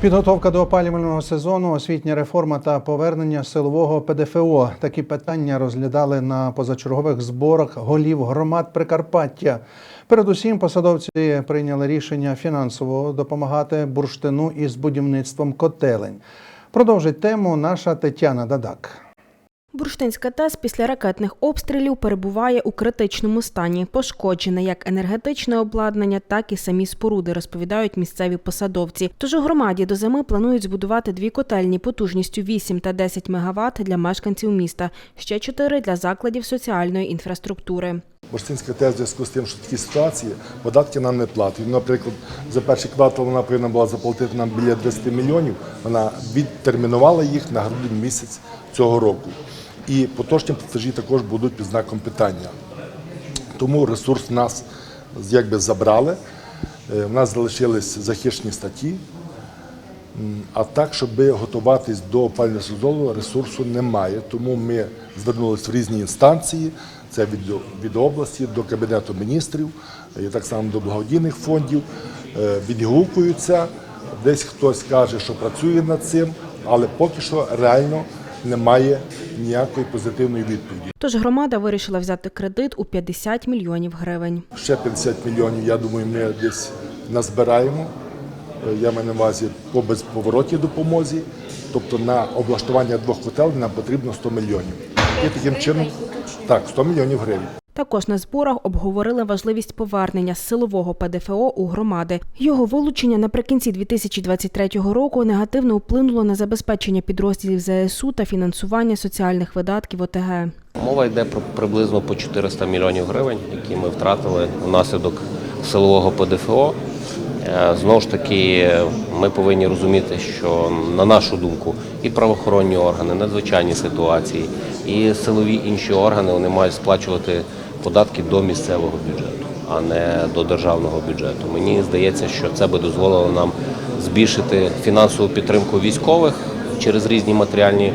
Підготовка до опалювального сезону, освітня реформа та повернення силового ПДФО. Такі питання розглядали на позачергових зборах голів громад Прикарпаття. Передусім, посадовці прийняли рішення фінансово допомагати бурштину із будівництвом котелень. Продовжить тему наша Тетяна Дадак. Бурштинська ТЕС після ракетних обстрілів перебуває у критичному стані. Пошкоджене як енергетичне обладнання, так і самі споруди, розповідають місцеві посадовці. Тож у громаді до зими планують збудувати дві котельні потужністю 8 та 10 МВт для мешканців міста, ще чотири для закладів соціальної інфраструктури. Бурштинська ТЕС в зв'язку з тим, що такі ситуації, податки нам не платить. Наприклад, за перший квартал вона повинна була заплатити нам біля 10 мільйонів. Вона відтермінувала їх на грудень місяць цього року. І поточні платежі також будуть під знаком питання. Тому ресурс нас якби забрали. Е, У нас залишились захищені статті. А так, щоб готуватись до опалювального сезону, ресурсу немає. Тому ми звернулися в різні інстанції. Це від, від області до Кабінету міністрів, і так само до благодійних фондів. Е, Відгукуються. Десь хтось каже, що працює над цим, але поки що реально немає ніякої позитивної відповіді. Тож громада вирішила взяти кредит у 50 мільйонів гривень. Ще 50 мільйонів, я думаю, ми десь назбираємо. Е, Я маю на увазі по безповоротній допомозі. Тобто на облаштування двох котелень нам потрібно 100 мільйонів. І таким чином, так, 100 мільйонів гривень. Також на зборах обговорили важливість повернення силового ПДФО у громади. Його вилучення наприкінці 2023 року негативно вплинуло на забезпечення підрозділів ЗСУ та фінансування соціальних видатків ОТГ. Мова йде про приблизно по 400 мільйонів гривень, які ми втратили внаслідок силового ПДФО. Е, Знову ж таки, ми повинні розуміти, що на нашу думку і правоохоронні органи, надзвичайні ситуації, і силові інші органи вони мають сплачувати податки до місцевого бюджету, а не до державного бюджету. Мені здається, що це би дозволило нам збільшити фінансову підтримку військових через різні матеріальні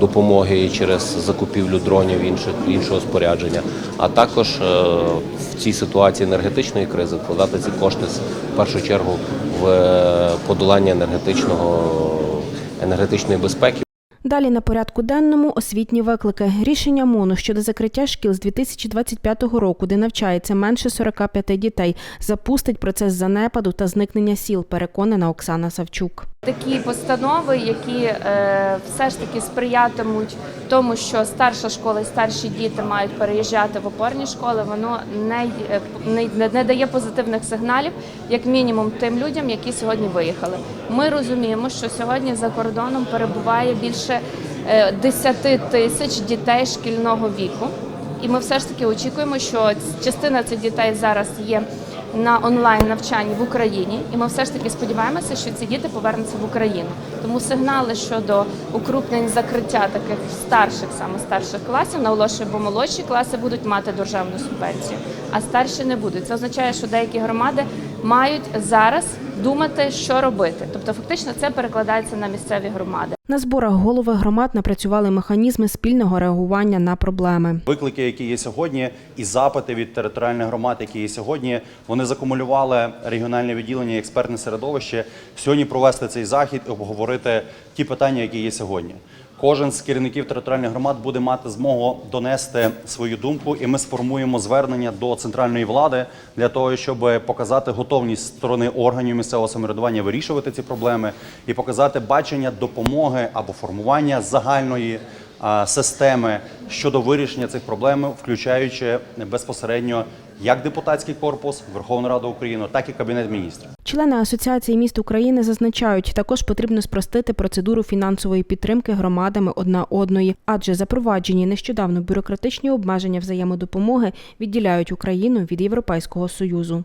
допомоги і через закупівлю дронів інших іншого спорядження, а також е, в цій ситуації енергетичної кризи вкладати ці кошти в першу чергу в е, подолання енергетичного енергетичної безпеки. Далі на порядку денному освітні виклики. Рішення МОНу щодо закриття шкіл з 2025 року, де навчається менше 45 дітей, запустить процес занепаду та зникнення сіл, переконана Оксана Савчук. Такі постанови, які е, все ж таки сприятимуть тому, що старша школа і старші діти мають переїжджати в опорні школи, воно не, не, не, не дає позитивних сигналів, як мінімум, тим людям, які сьогодні виїхали. Ми розуміємо, що сьогодні за кордоном перебуває більше е, 10 тисяч дітей шкільного віку. І ми все ж таки очікуємо, що частина цих дітей зараз є на онлайн навчанні в Україні, і ми все ж таки сподіваємося, що ці діти повернуться в Україну. Тому сигнали щодо укрупнень закриття таких старших, саме старших класів, наголошую, бо молодші класи будуть мати державну субвенцію, а старші не будуть. Це означає, що деякі громади мають зараз думати, що робити. Тобто, фактично, це перекладається на місцеві громади. На зборах голови громад напрацювали механізми спільного реагування на проблеми. Виклики, які є сьогодні, і запити від територіальних громад, які є сьогодні, вони закумулювали регіональне відділення і експертне середовище сьогодні провести цей захід і обговорити ті питання, які є сьогодні. Кожен з керівників територіальних громад буде мати змогу донести свою думку, і ми сформуємо звернення до центральної влади для того, щоб показати готовність сторони органів місцевого самоврядування вирішувати ці проблеми і показати бачення допомоги або формування загальної системи щодо вирішення цих проблем, включаючи безпосередньо як депутатський корпус, Верховну Раду України, так і Кабінет міністрів. Члени Асоціації міст України зазначають, також потрібно спростити процедуру фінансової підтримки громадами одна одної, адже запроваджені нещодавно бюрократичні обмеження взаємодопомоги відділяють Україну від Європейського союзу.